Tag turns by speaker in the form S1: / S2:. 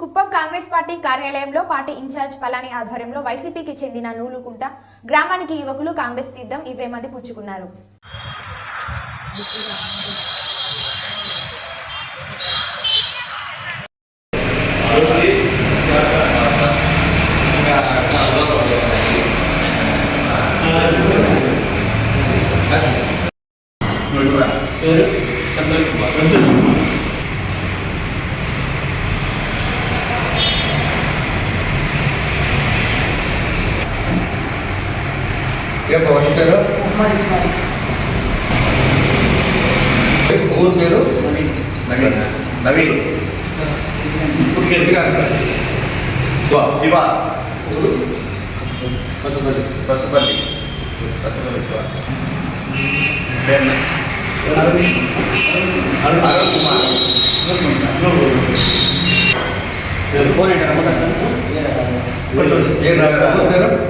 S1: Kuppam Congress party కార్యాలయంలో party incharge Palani ఆధ్వర్యంలో వైసీపీకి చెందిన నూలుకుంట గ్రామానికి యువకులు కాంగ్రెస్ తీర్థం ఇరవై మంది పుచ్చుకున్నారు.
S2: సంతోష్ కుమార్. సంతోష్ కుమార్.
S3: ఏ పవన్ పేరు? ఊరు పేరు? నవీన్. నవీన్. ఇప్పుడు ఎందుకు శివ. ఊరు
S2: కొత్తపల్లి
S3: బతుపల్లి. బతుపల్లి శివ. పేరు అరుణ్ కుమార్.
S2: ఫోన్ ఏంటి
S3: ఏం రాగరా పేరు?